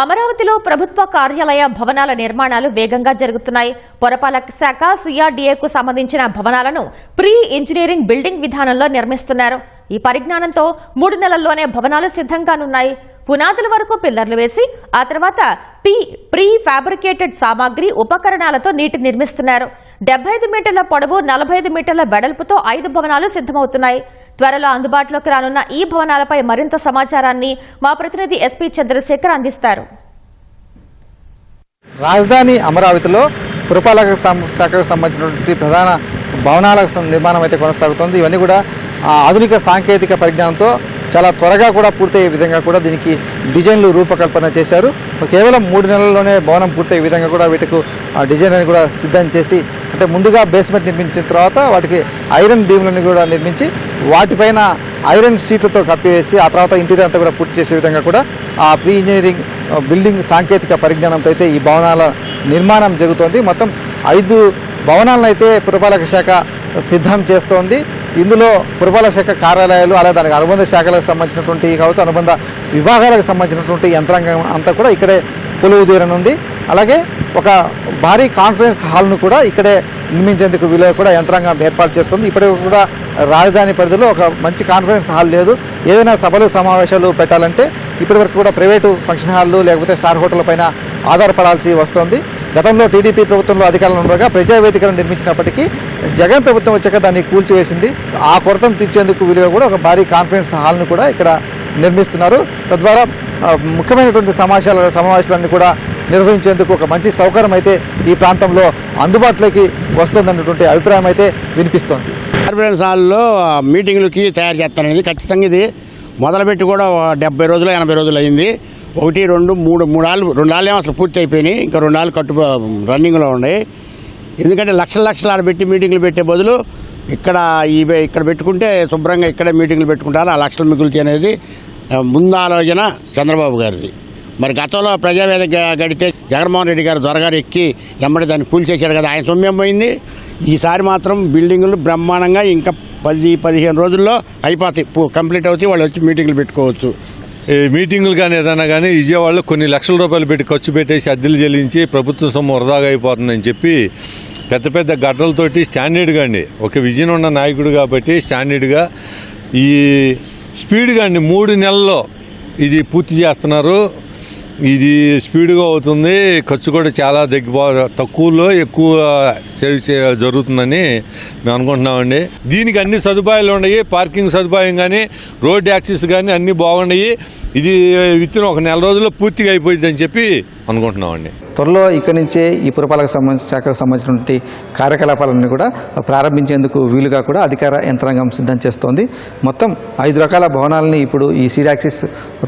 అమరావతిలో ప్రభుత్వ కార్యాలయ భవనాల నిర్మాణాలు వేగంగా జరుగుతున్నాయి. పురపాలక శాఖ సిఆర్డీఏకు సంబంధించిన భవనాలను ప్రీ ఇంజనీరింగ్ బిల్డింగ్ విధానంలో నిర్మిస్తున్నారు. ఈ పరిజ్ఞానంతో మూడు నెలల్లోనే భవనాలు సిద్ధంగానున్నాయి. పునాదుల వరకు పిల్లర్లు వేసి ఆ తర్వాత పీ ప్రీ ఫ్యాబ్రికేటెడ్ సామాగ్రి ఉపకరణాలతో నీటి నిర్మిస్తున్నారు. డెబ్బై ఐదు మీటర్ల పొడవు నలభై ఐదు మీటర్ల వెడల్పుతో ఐదు భవనాలు సిద్ధమవుతున్నాయి. త్వరలో అందుబాటులోకి రానున్న ఈ భవనాలపై మరింత సమాచారాన్ని మా ప్రతినిధి ఎస్పీ చంద్రశేఖర్ అందిస్తారు. రాజధాని అమరావతిలో పురపాలక సం- శాఖకు సంబంధించినటువంటి ప్రధాన భవనాల నిర్మాణం అయితే కొనసాగుతుంది. ఇవన్నీ కూడా ఆధునిక సాంకేతిక పరిజ్ఞానంతో చాలా త్వరగా కూడా పూర్తయ్యే విధంగా కూడా దీనికి డిజైన్లు రూపకల్పన చేశారు. కేవలం మూడు నెలల్లోనే భవనం పూర్తయ్యే విధంగా కూడా వీటికి ఆ డిజైన్ అని కూడా సిద్ధం చేసి అంటే ముందుగా బేస్మెంట్ నిర్మించిన తర్వాత వాటికి ఐరన్ బీమ్లను కూడా నిర్మించి వాటిపైన ఐరన్ షీట్లతో కప్పివేసి ఆ తర్వాత ఇంటీరియర్ అంతా కూడా పూర్తి చేసే విధంగా కూడా ఆ ప్రీ ఇంజనీరింగ్ బిల్డింగ్ సాంకేతిక పరిజ్ఞానంతో అయితే ఈ భవనాల నిర్మాణం జరుగుతోంది. మొత్తం ఐదు భవనాలను అయితే పురపాలక శాఖ సిద్ధం చేస్తోంది. ఇందులో పురపాలక శాఖ కార్యాలయాలు అలాగే దానికి అనుబంధ శాఖలకు సంబంధించినటువంటి కావచ్చు అనుబంధ విభాగాలకు సంబంధించినటువంటి యంత్రాంగం అంతా కూడా ఇక్కడే కొలువు తీరనుంది. అలాగే ఒక భారీ కాన్ఫరెన్స్ హాల్ను కూడా ఇక్కడే నిర్మించేందుకు వీలు కూడా యంత్రాంగం ఏర్పాటు చేస్తుంది. ఇప్పటికి కూడా రాజధాని పరిధిలో ఒక మంచి కాన్ఫరెన్స్ హాల్ లేదు. ఏదైనా సభలు సమావేశాలు పెట్టాలంటే ఇప్పటివరకు కూడా ప్రైవేటు ఫంక్షన్ హాల్లు లేకపోతే స్టార్ హోటల్ పైన ఆధారపడాల్సి వస్తుంది. గతంలో టీడీపీ ప్రభుత్వంలో అధికారంలో ఉండగా ప్రజావేదికను నిర్మించినప్పటికీ జగన్ ప్రభుత్వం వచ్చాక దాన్ని కూల్చివేసింది. ఆ కొరతను తీర్చేందుకు వీలుగా కూడా ఒక భారీ కాన్ఫరెన్స్ హాల్ను కూడా ఇక్కడ నిర్మిస్తున్నారు. తద్వారా ముఖ్యమైనటువంటి సమావేశాల సమావేశాలన్నీ కూడా నిర్వహించేందుకు ఒక మంచి సౌకర్యం అయితే ఈ ప్రాంతంలో అందుబాటులోకి వస్తుందన్నటువంటి అభిప్రాయం అయితే వినిపిస్తోంది. కాన్ఫరెన్స్ హాల్లో మీటింగ్లకి తయారు చేస్తారనేది ఖచ్చితంగా ఇది. మొదలుపెట్టి కూడా డెబ్బై రోజులు ఎనభై రోజులు అయింది. ఒకటి రెండు మూడు మూడు నాలుగు రెండు నాలుగు ఏమో అసలు పూర్తి అయిపోయినాయి. ఇంకా రెండు నాలుగు కట్టు రన్నింగ్లో ఉన్నాయి. ఎందుకంటే లక్షల లక్షలు ఆడ పెట్టి మీటింగ్లు పెట్టే బదులు ఇక్కడ ఈ ఇక్కడ పెట్టుకుంటే శుభ్రంగా ఇక్కడే మీటింగ్లు పెట్టుకుంటారు. ఆ లక్షలు మిగులుతి అనేది ముందు ఆలోచన చంద్రబాబు గారిది. మరి గతంలో ప్రజావేదిక గడితే జగన్మోహన్ రెడ్డి గారు దొరగారు ఎక్కి ఎమ్మడి దాన్ని కూల్చేశాడు కదా ఆయన సొమ్మేం పోయింది ఈసారి మాత్రం బిల్డింగులు బ్రహ్మాండంగా ఇంకా పది పదిహేను రోజుల్లో అయిపోతాయి. కంప్లీట్ అవుతాయి. వాళ్ళు వచ్చి మీటింగ్లు పెట్టుకోవచ్చు. మీటింగులు కానీ ఏదైనా కానీ విజయవాడలో కొన్ని లక్షల రూపాయలు పెట్టి ఖర్చు పెట్టేసి అద్దెలు చెల్లించి ప్రభుత్వ సొమ్ము వృధాగా అయిపోతుందని చెప్పి పెద్ద పెద్ద గడ్డలతోటి స్టాండర్డ్గా అండి. ఒక విజయం ఉన్న నాయకుడు కాబట్టి స్టాండర్డ్గా ఈ స్పీడ్గా అండి. మూడు నెలల్లో ఇది పూర్తి చేస్తున్నారు. ఇది స్పీడ్గా అవుతుంది. ఖర్చు కూడా చాలా దగ్గర తక్కువలో ఎక్కువ సేవ్ చే జరుగుతుందని మేము అనుకుంటున్నామండి. దీనికి అన్ని సదుపాయాలు ఉన్నాయి. పార్కింగ్ సదుపాయం కానీ రోడ్ యాక్సెస్ కానీ అన్నీ బాగున్నాయి. ఇది విత్తిన ఒక నెల రోజుల్లో పూర్తిగా అయిపోయింది అని చెప్పి అనుకుంటున్నామండి. త్వరలో ఇక్కడి నుంచే ఈ పురపాలక సంబంధించిన శాఖకు సంబంధించినటువంటి కార్యకలాపాలన్నీ కూడా ప్రారంభించేందుకు వీలుగా కూడా అధికార యంత్రాంగం సిద్ధం చేస్తోంది. మొత్తం ఐదు రకాల భవనాలని ఇప్పుడు ఈ సీడాక్సిస్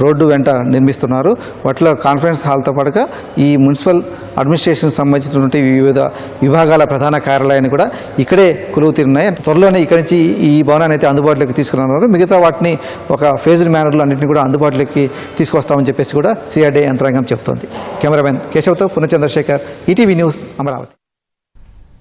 రోడ్డు వెంట నిర్మిస్తున్నారు. వాటిలో కాన్ఫరెన్స్ హాల్తో పాటుగా ఈ మున్సిపల్ అడ్మినిస్ట్రేషన్ సంబంధించినటువంటి వివిధ విభాగాల ప్రధాన కార్యాలయాన్ని కూడా ఇక్కడే కొలువు తీరున్నాయి. త్వరలోనే ఇక్కడి నుంచి ఈ భవనాన్ని అయితే అందుబాటులోకి తీసుకురానున్నారు. మిగతా వాటిని ఒక ఫేజ్డ్ మేనర్లో అన్నింటినీ కూడా అందుబాటులోకి తీసుకొస్తామని చెప్పేసి కూడా సిఆర్డీ యంత్రాంగం చెబుతోంది. కెమెరామెన్ కేశవ్తో పునఃచంద్రశేఖర్ ఈటీవీ న్యూస్ అమరావతి.